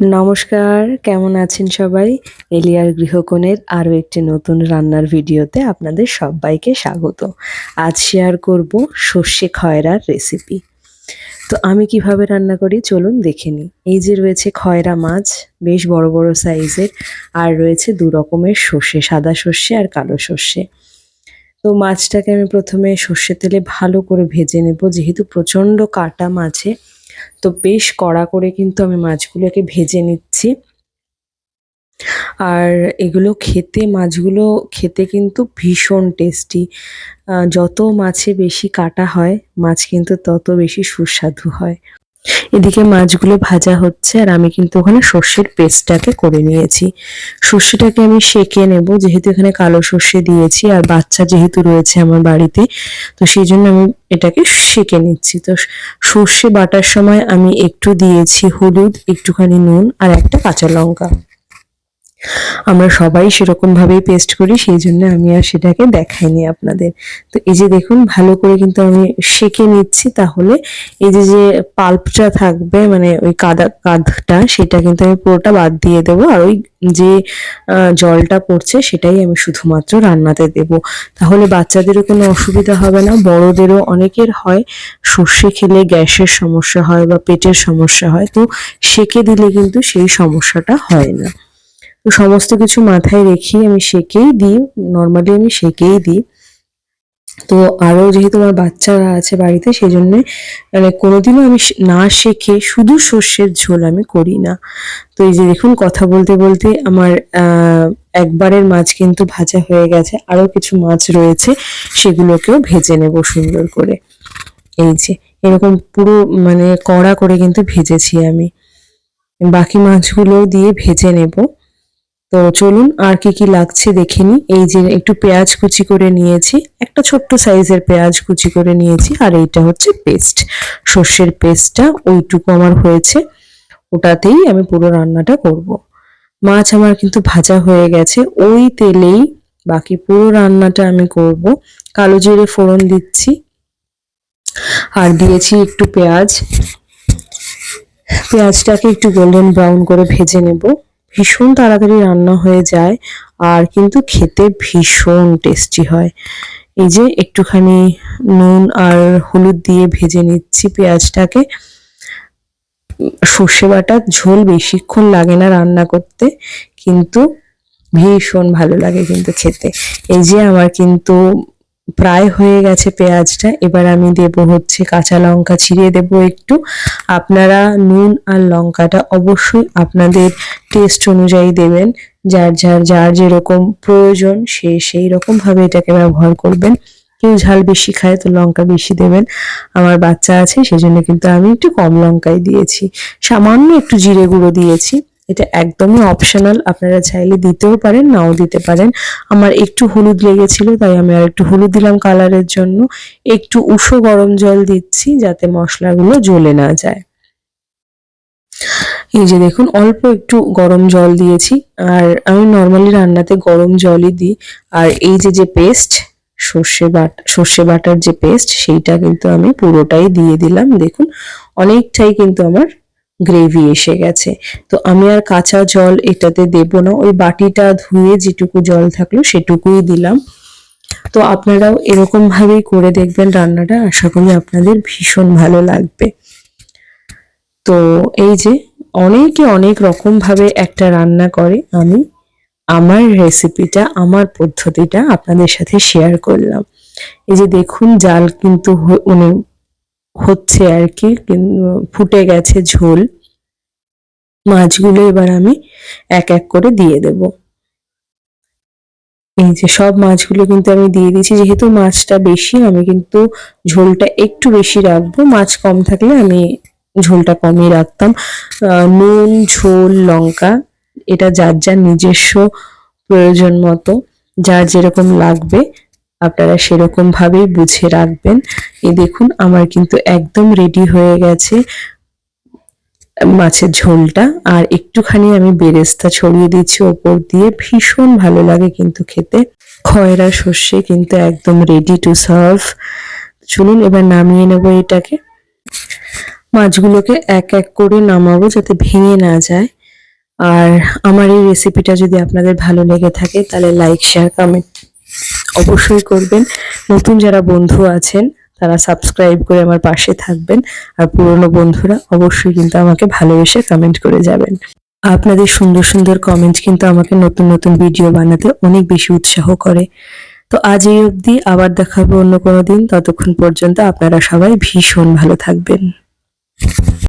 নমস্কার, কেমন আছেন সবাই? এলিয়ার গৃহকোণের আরও একটি নতুন রান্নার ভিডিওতে আপনাদের সবাইকে স্বাগত। আজ শেয়ার করব সর্ষে খয়রার রেসিপি তো আমি কীভাবে রান্না করি চলুন দেখে নিই। এই যে রয়েছে খয়রা মাছ, বেশ বড় বড় সাইজের আর রয়েছে দু রকমের সর্ষে, সাদা সর্ষে আর কালো সর্ষে। তো মাছটাকে আমি প্রথমে সর্ষে তেলে ভালো করে ভেজে নেব, যেহেতু প্রচণ্ড কাটা মাছে তো বেশ কড়া করে কিন্তু আমি মাছগুলোকে ভেজে নিচ্ছি। আর এগুলো খেতে, মাছগুলো খেতে কিন্তু ভীষণ টেস্টি যত মাছে বেশি কাটা হয়, মাছ কিন্তু তত বেশি সুস্বাদু হয়। এদিকে মাছগুলো ভাজা হচ্ছে আর আমি কিন্তু ওখানে সর্ষের পেস্টটাকে করে নিয়েছি। সর্ষেটাকে আমি সেকে নেব, যেহেতু এখানে কালো সর্ষে দিয়েছি আর বাচ্চা যেহেতু রয়েছে আমার বাড়িতে, তো সেই জন্য আমি এটাকে সেকে নিচ্ছি। তো সর্ষে বাটার সময় আমি একটু দিয়েছি হলুদ, একটুখানি নুন আর একটা কাঁচা লঙ্কা। আমরা সবাই সেরকম ভাবেই পেস্ট করি, সেই জন্য আমি আর সেটাকে দেখাইনি আপনাদের। তো এই যে দেখুন, ভালো করে কিন্তু আমি সেকে নিচ্ছি, তাহলে এই যে যে পাল্পটা থাকবে মানে ওই কাদা, কাঁধটা, সেটা কিন্তু আমি পুরোটা বাদ দিয়ে দেবো। আর ওই যে জলটা পড়ছে, সেটাই আমি শুধুমাত্র রান্নাতে দেব। তাহলে বাচ্চাদেরও কোনো অসুবিধা হবে না, বড়দেরও অনেকের হয়, সর্ষে খেলে গ্যাসের সমস্যা হয় বা পেটের সমস্যা হয়, তো সেকে দিলে কিন্তু সেই সমস্যাটা হয় না। তো সমস্ত কিছু মাথায় রেখে আমি সেকেই দিই নর্মালি আমি সেকেই দিই। তো আরও যেহেতু আমার বাচ্চারা আছে বাড়িতে সেই জন্যে মানে কোনোদিনও আমি না শেখে, শুধু সর্ষের ঝোল আমি করি না। তো এই যে দেখুন, কথা বলতে বলতে আমার একবারের মাছ কিন্তু ভাজা হয়ে গেছে, আরও কিছু মাছ রয়েছে, সেগুলোকেও ভেজে নেব সুন্দর করে। এই যে, এরকম পুরো মানে কড়া করে কিন্তু ভেজেছি আমি। বাকি মাছগুলো দিয়ে ভেজে নেব। তো চলুন আর কি কি লাগছে দেখে নি এই যে একটু পেঁয়াজ কুচি করে নিয়েছি, একটা ছোট্ট সাইজের পেঁয়াজ কুচি করে নিয়েছি, আর এইটা হচ্ছে পেস্ট। সর্ষের পেস্টটা ওইটুকু আমার হয়েছে, ওটাতেই আমি পুরো রান্নাটা করব। মাছ আমার কিন্তু ভাজা হয়ে গেছে, ওই তেলেই বাকি পুরো রান্নাটা আমি করব। কালো জিরে ফোড়ন দিচ্ছি, আর দিয়েছি একটু পেঁয়াজ। পেঁয়াজটাকে একটু গোল্ডেন ব্রাউন করে ভেজে নেব। ভীষণ তাড়াতাড়ি রান্না হয়ে যায় আর কিন্তু খেতে ভীষণ টেস্টি হয়। এই যে একটুখানি নুন আর হলুদ দিয়ে ভেজে নিচ্ছি পেঁয়াজটাকে। সর্ষে বাটার ঝোল বেশিক্ষণ লাগে না রান্না করতে, কিন্তু ভীষণ ভালো লাগে কিন্তু খেতে। এই যে আমার কিন্তু প্রায় হয়ে গেছে পেঁয়াজটা। এবার আমি দেব হচ্ছে কাঁচা লঙ্কা ছিঁড়ে দেব একটু। আপনারা নুন আর লঙ্কাটা অবশ্যই আপনাদের টেস্ট অনুযায়ী দেবেন। যার যার যার যেরকম প্রয়োজন সে সেই রকম ভাবে এটাকে ব্যবহার করবেন। কেউ ঝাল বেশি খায় তো লঙ্কা বেশি দেবেন। আমার বাচ্চা আছে, সেজন্য কিন্তু আমি একটু কম লঙ্কাই দিয়েছি। সামান্য একটু জিরে গুঁড়ো দিয়েছি। এটা একদমই অপশনাল আপনারা চাইলে দিতেও পারেন, নাও দিতে পারেন। আমার একটু হলুদ লেগেছিল, তাই আমি আর একটু হলুদ দিলাম কালারের জন্য। একটু উষো গরম জল দিচ্ছি যাতে মশলাগুলো জ্বলে না যায়। এই যে দেখুন, অল্প একটু গরম জল দিয়েছি। আর আমি নর্মালি রান্নাতে গরম জলই দিই। আর এই যে যে পেস্ট সর্ষে বাট, সর্ষে বাটার যে পেস্ট সেইটা কিন্তু আমি পুরোটাই দিয়ে দিলাম। দেখুন, অনেকটাই কিন্তু আমার গ্রেভি এসে গেছে। তো আমি আর কাঁচা জল এটাতে দেব না, ওই বাটিটা ধুয়ে যেটুকু জল থাকল সেটুকুই দিলাম। তো আপনারাও এরকম ভাবেই করে দেখবেন রান্নাটা, আশা করি আপনাদের ভীষণ ভালো লাগবে। তো এই যে অনেকে অনেক রকম ভাবে একটা রান্না করে, আমি আমার রেসিপিটা, আমার পদ্ধতিটা আপনাদের সাথে শেয়ার করলাম। এই যে দেখুন, জাল কিন্তু মানে হচ্ছে আর কি ফুটে গেছে ঝোল। মাছগুলো এবার আমি এক এক করে দিয়ে দেব। এই যে সব মাছগুলো কিন্তু আমি দিয়ে দিয়েছি, যেহেতু মাছটা বেশি, আমি কিন্তু ঝোলটা একটু বেশি রাখব। মাছ কম থাকলে আমি ঝোলটা কমই রাখতাম। নুন, ঝোল, লঙ্কা, এটা যার যার নিজস্ব প্রয়োজন মতো, যার যেরকম লাগবে আপনারা সেরকম ভাবেই বুঝে রাখবেন। এই দেখুন, আমার কিন্তু একদম রেডি হয়ে গেছে মাছের ঝোলটা। আর একটুখানি আমি বেরেস্তা ছড়িয়ে দিচ্ছি ওপর দিয়ে। ভীষণ ভালো লাগে কিন্তু খেতে। খয়রা সর্ষে কিন্তু একদম রেডি টু সার্ভ চলুন, এবার নামিয়ে নেব এটাকে। মাছগুলোকে এক এক করে নামাবো যাতে ভেঙে না যায়। আর আমার এই রেসিপিটা যদি আপনাদের ভালো লেগে থাকে, তাহলে লাইক শেয়ার কমেন্ট অবশ্যই করবেন। নতুন যারা বন্ধু আছেন, তারা সাবস্ক্রাইব করে আমার পাশে থাকবেন। আর পুরনো বন্ধুরা অবশ্যই কিন্তু আমাকে ভালোবেসে কমেন্ট করে যাবেন। আপনাদের সুন্দর সুন্দর কমেন্ট কিন্তু আমাকে নতুন নতুন ভিডিও বানাতে অনেক বেশি উৎসাহ করে। তো আজ এই অবধি আবার দেখাবো অন্য কোনো দিন। ততক্ষণ পর্যন্ত আপনারা সবাই ভীষণ ভালো থাকবেন।